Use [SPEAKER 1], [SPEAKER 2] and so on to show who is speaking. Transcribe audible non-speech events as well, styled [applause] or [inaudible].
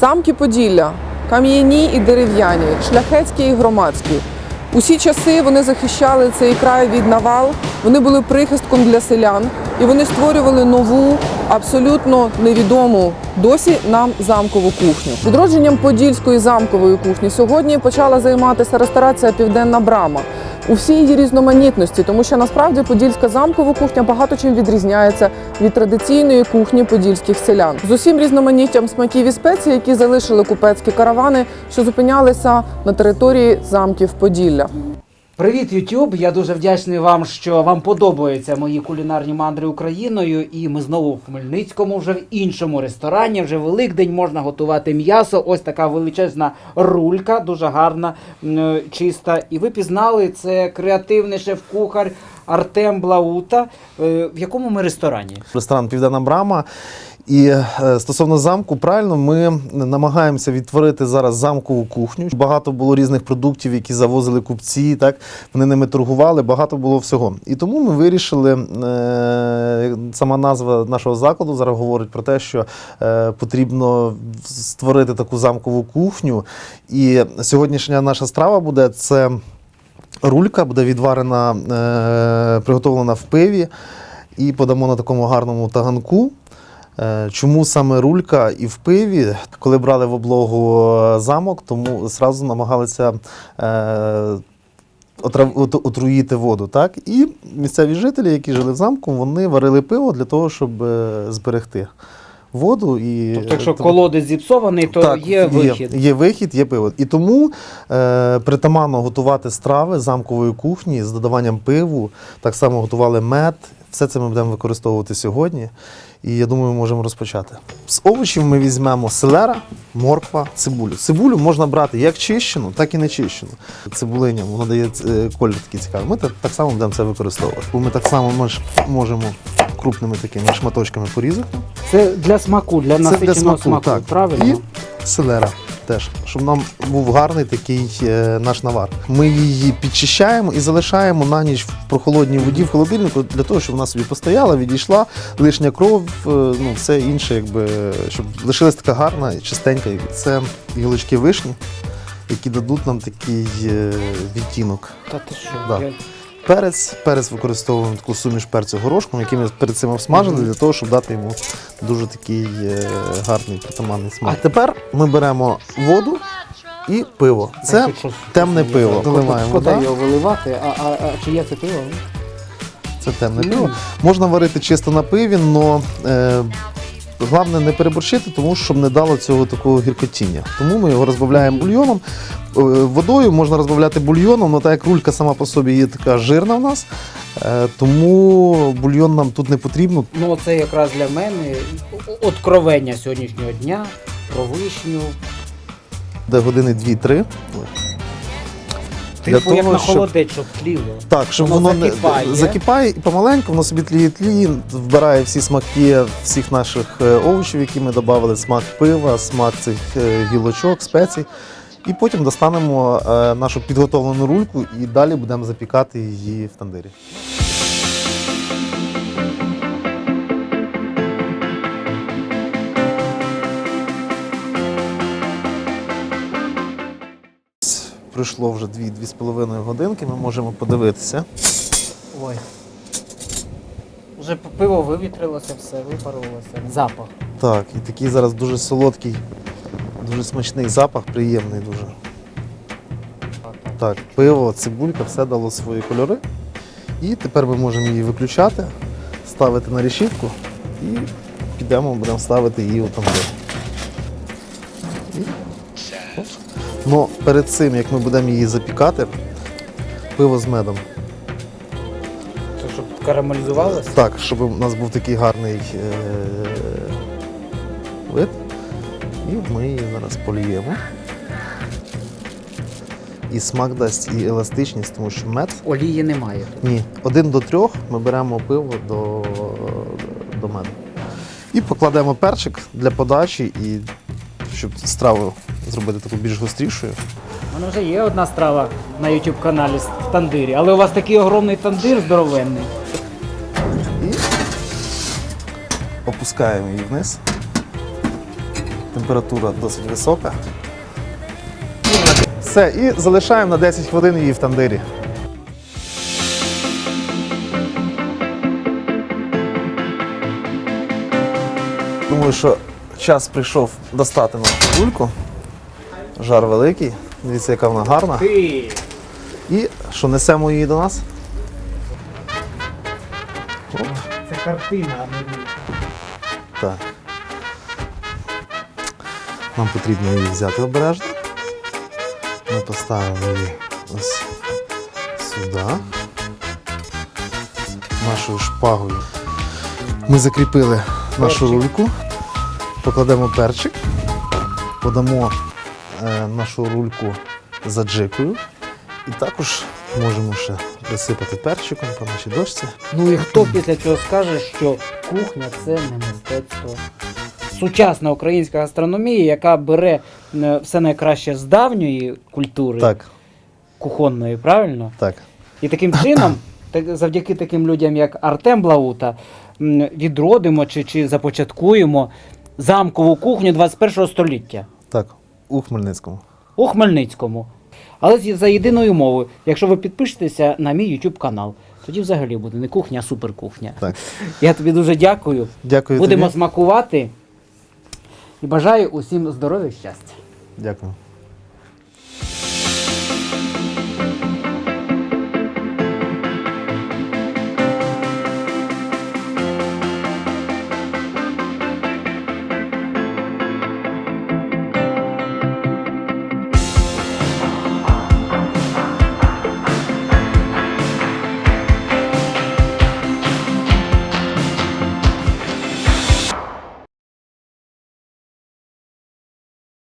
[SPEAKER 1] Замки Поділля кам'яні і дерев'яні, шляхетські і громадські. Усі часи вони захищали цей край від навал, вони були прихистком для селян і вони створювали нову, абсолютно невідому досі нам замкову кухню. Відродженням подільської замкової кухні сьогодні почала займатися ресторація Південна Брама у всій її різноманітності, тому що насправді подільська замкова кухня багато чим відрізняється від традиційної кухні подільських селян з усім різноманіттям смаків і спецій, які залишили купецькі каравани, що зупинялися на території замків Поділля.
[SPEAKER 2] Привіт, YouTube! Я дуже вдячний вам, що вам подобаються мої кулінарні мандри Україною. І ми знову в Хмельницькому, вже в іншому ресторані. Вже Великдень можна готувати м'ясо. Ось така величезна рулька, дуже гарна, е, чиста. І ви пізнали це креативний шеф-кухар Артем Блаута. Е, В якому ми ресторані?
[SPEAKER 3] ресторан Південна Брама. І е, стосовно замку, правильно, ми намагаємося відтворити зараз замкову кухню. Багато було різних продуктів, які завозили купці. Так вони ними торгували, багато було всього. І тому ми вирішили. Е, сама назва нашого закладу зараз говорить про те, що е, потрібно створити таку замкову кухню. І сьогоднішня наша страва буде це рулька, буде відварена, приготовлена в пиві і подамо на такому гарному таганку. Е, Чому саме рулька і в пиві? Коли брали в облогу е, замок, тому зразу намагалися е, отруїти воду. Так? І місцеві жителі, які жили в замку, вони варили пиво для того, щоб зберегти воду. І,
[SPEAKER 2] Тобто, якщо колодець зіпсований, то є вихід.
[SPEAKER 3] Є, є вихід, є пиво. І тому е, притаманно готувати страви замкової кухні з додаванням пиву. Так само готували мед. Все це ми будемо використовувати сьогодні. І я думаю, ми можемо розпочати. З овочів ми візьмемо селера, морква, цибулю. Цибулю можна брати як чищену, так і не чищену. Цибулиня, воно дає е, колір такий цікавий. Ми так, само будемо це використовувати. Бо ми так само мож- можемо крупними такими шматочками порізати.
[SPEAKER 2] Це для смаку, для насиченого
[SPEAKER 3] смаку,
[SPEAKER 2] смаку,
[SPEAKER 3] так.
[SPEAKER 2] правильно?
[SPEAKER 3] І селера теж, щоб нам був гарний такий е, наш навар. Ми її підчищаємо і залишаємо на ніч в прохолодній воді в холодильнику для того, щоб вона собі постояла, відійшла, лишня кров, е, ну все інше, якби щоб лишилась така гарна і чистенька. Це гілочки вишні, які дадуть нам такий е, відтінок.
[SPEAKER 2] Та ти що?
[SPEAKER 3] Да.
[SPEAKER 2] Я-
[SPEAKER 3] Перець, перець використовуємо таку суміш перцю горошком, який ми перед цим обсмажили, для того, щоб дати йому дуже такий е, гарний притаманний смак. А тепер ми беремо воду і пиво. Це темне пиво.
[SPEAKER 2] Шкода
[SPEAKER 3] вода.
[SPEAKER 2] його виливати, а, а, а чи є це пиво?
[SPEAKER 3] Це темне
[SPEAKER 2] Ну.
[SPEAKER 3] пиво. Можна варити чисто на пиві, але головне не переборщити, тому що щоб не дало цього такого гіркотіння. Тому ми його розбавляємо бульйоном. Е, водою можна розбавляти бульйоном, але так як рулька сама по собі є така жирна в нас, е, тому бульйон нам тут не потрібно.
[SPEAKER 2] Ну, це якраз для мене откровення сьогоднішнього дня про вишню.
[SPEAKER 3] Де години 2-3. Для
[SPEAKER 2] того, як на
[SPEAKER 3] щоб-
[SPEAKER 2] холодець, щоб тліло.
[SPEAKER 3] Так, щоб
[SPEAKER 2] Воно
[SPEAKER 3] воно,
[SPEAKER 2] закипає.
[SPEAKER 3] не закипає і помаленьку, воно собі тліє тліє, вбирає всі смаки всіх наших е, овочів, які ми додали, смак пива, смак цих е, гілочок, спецій. І потім достанемо е, нашу підготовлену рульку і далі будемо запікати її в тандирі. Пройшло вже 2-2,5 годинки, ми можемо подивитися.
[SPEAKER 2] Ой. Вже пиво вивітрилося, все, випарувалося. Запах.
[SPEAKER 3] Так, і такий зараз дуже солодкий, дуже смачний запах, приємний дуже. Так, пиво, цибулька, все дало свої кольори. І тепер ми можемо її виключати, ставити на решітку і підемо, будемо ставити її у тандир. Ну, перед цим, як ми будемо її запікати, пиво з медом.
[SPEAKER 2] Це щоб карамелізувалося?
[SPEAKER 3] Так, щоб у нас був такий гарний е- вид. І ми її зараз поліємо. І смак дасть і еластичність, тому що мед.
[SPEAKER 2] Олії немає.
[SPEAKER 3] Ні, один до трьох ми беремо пиво до, до меду. І покладемо перчик для подачі, і щоб страву зробити таку більш гострішою.
[SPEAKER 2] У мене вже є одна страва на YouTube каналі в тандирі, але у вас такий огромний тандир здоровенний.
[SPEAKER 3] І опускаємо її вниз. температура досить висока. Все, і залишаємо на 10 хвилин її в тандирі. Думаю, що час прийшов достати нашу кульку. Жар великий. Дивіться, яка вона гарна. І що несемо її до нас?
[SPEAKER 2] Це картина, а не
[SPEAKER 3] Так. Нам потрібно її взяти обережно. Ми поставимо її ось сюди. Нашою шпагою. Ми закріпили нашу рульку, покладемо перчик, подамо нашу рульку за джикою. І також можемо ще присипати перчиком по нашій дошці.
[SPEAKER 2] Ну і хто після цього скаже, що кухня це не мистецтво? Сучасна українська гастрономія, яка бере е, все найкраще з давньої культури
[SPEAKER 3] Так,
[SPEAKER 2] кухонної, правильно?
[SPEAKER 3] так.
[SPEAKER 2] І таким чином, [coughs] завдяки таким людям, як Артем Блаута, відродимо чи, чи започаткуємо замкову кухню 21 століття
[SPEAKER 3] Так, у Хмельницькому.
[SPEAKER 2] у Хмельницькому. Але за єдиною мовою, якщо ви підпишетеся на мій YouTube канал, тоді взагалі буде не кухня, а суперкухня.
[SPEAKER 3] Так.
[SPEAKER 2] Я тобі дуже дякую.
[SPEAKER 3] Дякую
[SPEAKER 2] Будемо
[SPEAKER 3] тобі.
[SPEAKER 2] смакувати. І бажаю усім здоров'я і щастя.
[SPEAKER 3] Дякую.